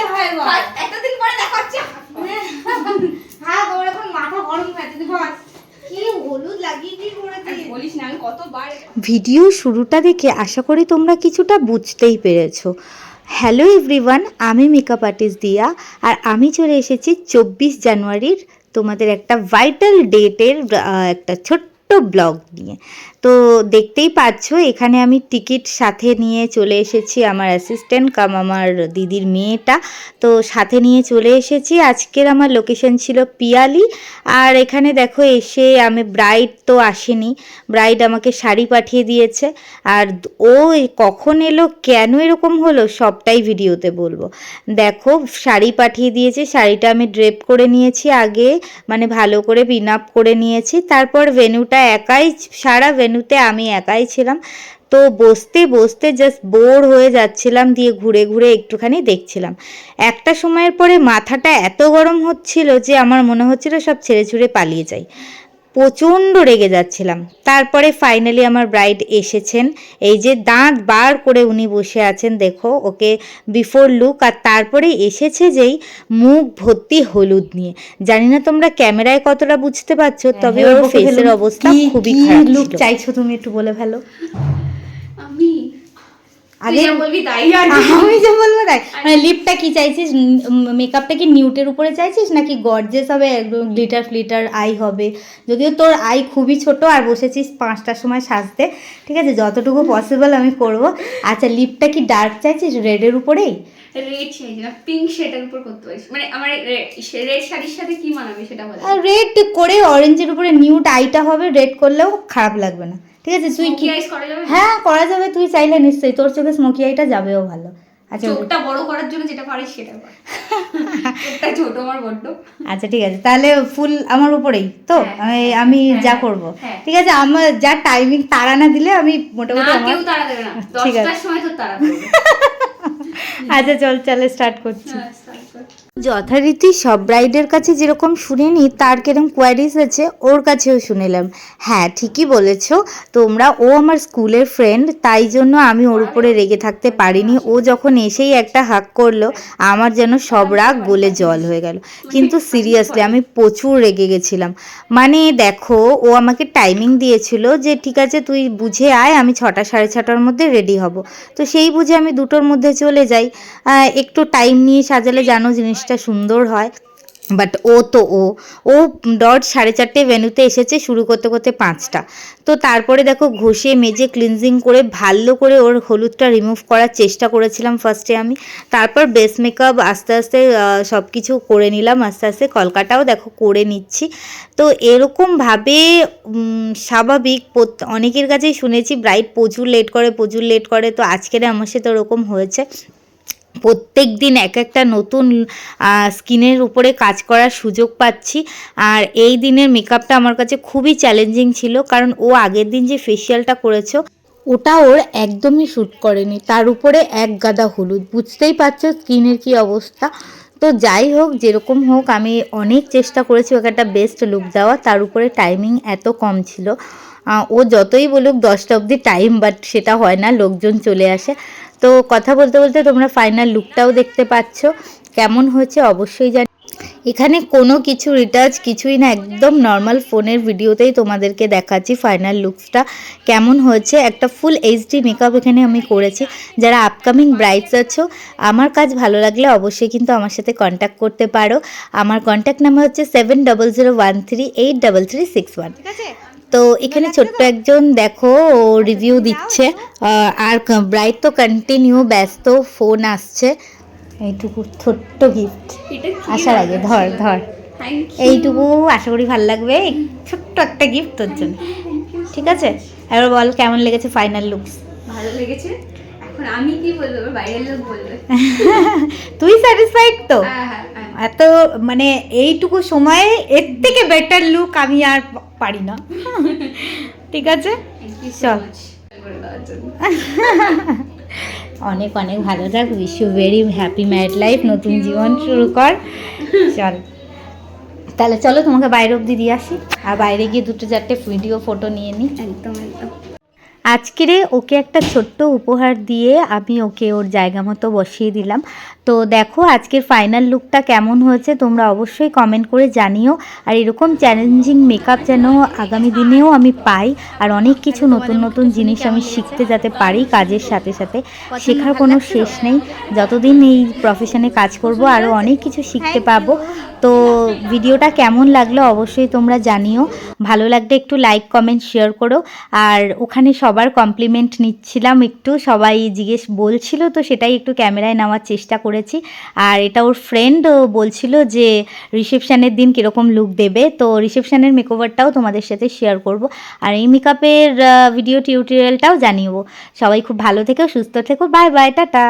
দেখতে হয় গো এতদিন পরে দেখা হচ্ছে। হ্যাঁ তোর এখন মাথা গরম হয়ে কতবার ভিডিও শুরুটা দেখে আশা করি তোমরা কিছুটা বুঝতেই পেরেছ। হ্যালো এভরিওয়ান আমি মেকআপ আর্টিস্ট দিয়া আর আমি চলে এসেছি চব্বিশ জানুয়ারির তোমাদের একটা ভাইটাল ডেটের একটা ছোট্ট ব্লগ নিয়ে। তো দেখতেই পাচ্ছ, এখানে আমি টিকিট সাথে নিয়ে চলে এসেছি আমার অ্যাসিস্ট্যান্ট কাম আমার দিদির মেয়েটা। তো সাথে নিয়ে চলে এসেছি। আজকের আমার লোকেশন ছিল পিয়ালি। আর এখানে দেখো, এসে আমি ব্রাইড তো আসেনি। ব্রাইড আমাকে শাড়ি পাঠিয়ে দিয়েছে। আর ও কখন এলো, কেন এরকম হলো, সবটাই ভিডিওতে বলব। দেখো, শাড়ি পাঠিয়ে দিয়েছে। শাড়িটা আমি ড্রেপ করে নিয়েছি আগে। মানে ভালো করে পিন আপ করে নিয়েছি। তারপর ভেনুটা একাই, সারা ভেনুতে আমি একাই ছিলাম। তো বসতে বসতে জাস্ট বোর হয়ে যাচ্ছিলাম, দিয়ে ঘুরে ঘুরে একটুখানি দেখছিলাম। একটা সময়ের পরে মাথাটা এত গরম হচ্ছিল যে আমার মনে হচ্ছিল সব ছেড়ে ছুড়ে পালিয়ে যাই। প্রচণ্ড রেগে যাচ্ছিলাম। তারপরে ফাইনালি আমার ব্রাইড এসেছেন। এই যে দাঁত বার করে উনি বসে আছেন দেখো ওকে বিফোর লুক আর তারপরে এসেছে যেই মুখ ভর্তি হলুদ নিয়ে। জানি না তোমরা ক্যামেরায় কতটা বুঝতে পারছ তবে ওর ফেসের অবস্থা খুবই খারাপ লুক চাইছো তুমি একটু বলে ফেলো? আমি আগে আর আমি যে বলব তাই। মানে লিপটা কি চাইছিস? মেকআপটা কি নিউটের উপরে চাইছিস নাকি গর্জেস হবে একদম গ্লিটার ফ্লিটার আই হবে? যদিও তোর আই খুবই ছোট আর বসেছিস পাঁচটার সময় সাজতে। ঠিক আছে যতটুকু পসিবল আমি করব। আচ্ছা লিপটা কি ডার্ক চাইছিস? রেডের উপরেই? রেড চাইছি না পিঙ্ক শেডের উপর করতে পারিস। মানে আমার রেড শাড়ির সাথে কি মানাবে সেটা বলে। রেড করে অরেঞ্জের উপরে নিউট আইটা হবে রেড করলেও খারাপ লাগবে না। ঠিক আছে তুই কি হ্যাঁ করা যাবে তুই চাইলে নিশ্চয়ই। তোর চোখে স্মোকি আইটা যাবেও ভালো। আচ্ছা চোখটা বড় করার জন্য যেটা পারিস সেটা চোখটা ছোট আমার বড্ড। আচ্ছা ঠিক আছে। তাহলে ফুল আমার উপরেই তো? হ্যাঁ, আমি- আমি হ্যাঁ, যা হ্যাঁ, করব। হ্যাঁ। ঠিক আছে আমার যা টাইমিং তারা না দিলে আমি মোটামুটি আমার কেউ তাড়া দেবে না। ঠিক আছে। দশটার সময় তো তাড়া দেবে। আচ্ছা চল চলে স্টার্ট করছি। হ্যাঁ। যথারীতি সব ব্রাইডের কাছে যেরকম শুনিনি, তার কিরম কোয়ারিজ আছে, ওর কাছেও শুনিলাম। হ্যাঁ ঠিকই বলেছ, তোমরা, ও আমার স্কুলের ফ্রেন্ড তাই জন্য আমি ওর উপরে রেগে থাকতে পারিনি। ও যখন এসেই একটা হাক করল, আমার যেন সব রাগ গলে জল হয়ে গেল। কিন্তু সিরিয়াসলি আমি প্রচুর রেগে গেছিলাম। মানে দেখো, ও আমাকে টাইমিং দিয়েছিল যে, ঠিক আছে, তুই বুঝে আয়, আমি ছটা, সাড়ে ছটার মধ্যে রেডি হব। তো সেই বুঝে আমি দুটোর মধ্যে চলে যাই। একটু টাইম নিয়ে সাজালে জানো জিনিসটা সুন্দর হয় বাট ও তো ও। ও ডট সাড়ে চারটে ভেনুতে এসেছে শুরু করতে করতে পাঁচটা। তো তারপরে দেখো ঘষে, মেজে ক্লিনজিং করে, ভালো করে ওর হলুদটা রিমুভ করার চেষ্টা করেছিলাম ফার্স্টে আমি। তারপর বেস মেকআপ আস্তে আস্তে সব কিছু করে নিলাম, আস্তে আস্তে কলকাটাও দেখো করে নিচ্ছি। তো এরকমভাবে স্বাভাবিক অনেকের কাছেই শুনেছি ব্রাইড প্রচুর লেট করে, প্রচুর লেট করে, তো আজকের আমার সাথে ওরকম হয়েছে। প্রত্যেক দিন এক একটা নতুন স্কিনের উপরে কাজ করার সুযোগ পাচ্ছি। আর এই দিনের মেকআপটা আমার কাছে খুবই চ্যালেঞ্জিং ছিল, কারণ ও আগের দিন যে ফেসিয়ালটা করেছ, ওটা ওর একদমই শ্যুট করেনি। তার উপরে এক গাদা হলুদ। বুঝতেই পারছ স্কিনের কি অবস্থা। তো যাই হোক, যেরকম হোক, আমি অনেক চেষ্টা করেছি ওকে একটা বেস্ট লুক দেওয়া তার উপরে টাইমিং এত কম ছিল। ও যতই বলুক, দশটা অবধি টাইম বাট সেটা হয় না, লোকজন চলে আসে। তো কথা বলতে বলতে তোমরা ফাইনাল লুকটাও দেখতে পাচ্ছ। কেমন হয়েছে অবশ্যই জানি। এখানে কোনো কিছু রিটাচ কিছুই না, একদম নর্মাল ফোনের ভিডিওতেই তোমাদেরকে দেখাচ্ছি ফাইনাল লুকসটা কেমন হয়েছে? একটা ফুল এইচডি মেকআপ এখানে আমি করেছি। যারা আপকামিং ব্রাইটস আছো, আমার কাজ ভালো লাগলে অবশ্যই কিন্তু আমার সাথে কন্ট্যাক্ট করতে পারো। আমার কন্ট্যাক্ট নাম্বার হচ্ছে seven double zero one three eight double three six one ঠিক আছে? তো এখানে ছোট্ট একজন দেখো ও রিভিউ দিচ্ছে আর ব্রাইট তো কন্টিনিউ ব্যস্ত ফোন আসছে। এইটুকু ছোট্ট গিফট আসার আগে ধর ধর। এইটুকু আশা করি ভালো লাগবে। ছোট্ট একটা গিফট তোর জন্য। ঠিক আছে? এবার বল কেমন লেগেছে ফাইনাল লুকস ভালো লেগেছে? এখন আমি কি বলব? বাইরের লোক বলবে। তুই স্যাটিসফাইড তো? হ্যাঁ হ্যাঁ হ্যাঁ। এত মানে এইটুকু সময়ে এর থেকে বেটার লুক আমি আর পারি না ঠিক আছে? চল। অনেক অনেক ভালো থাক। Wish you very happy married life নতুন জীবন শুরু কর। চল। তাহলে চলো তোমাকে বাইরে অব্দি দিয়ে আসি। আর বাইরে গিয়ে দুটো চারটে ভিডিও ফটো নিয়ে নিই একদম একদম। আজকেরে ওকে একটা ছোট্ট উপহার দিয়ে আমি ওকে ওর জায়গা মতো বসিয়ে দিলাম। তো দেখো আজকের ফাইনাল লুকটা কেমন হয়েছে তোমরা অবশ্যই কমেন্ট করে জানিও। আর এরকম চ্যালেঞ্জিং মেকআপ যেন আগামী দিনেও আমি পাই আর অনেক কিছু নতুন নতুন জিনিস আমি শিখতে যাতে পারি কাজের সাথে সাথে, শেখার কোনো শেষ নেই। যতদিন এই প্রফেশনে কাজ করব আরও অনেক কিছু শিখতে পাবো। তো ভিডিওটা কেমন লাগল অবশ্যই তোমরা জানিও। ভালো লাগলে একটু লাইক কমেন্ট শেয়ার করো। আর ওখানে সবার কমপ্লিমেন্ট নিচ্ছিলাম একটু। সবাই জিজ্ঞেস বলছিল, তো সেটাই একটু ক্যামেরায় নেওয়ার চেষ্টা করেছি। আর এটা ওর ফ্রেন্ড বলছিল যে রিসেপশানের দিন কীরকম লুক দেবে? তো রিসেপশানের মেকওভারটাও তোমাদের সাথে শেয়ার করব। আর এই মেকআপের ভিডিও টিউটোরিয়ালটাও জানিও। সবাই খুব ভালো থেকো, সুস্থ থেকো। Bye bye tata.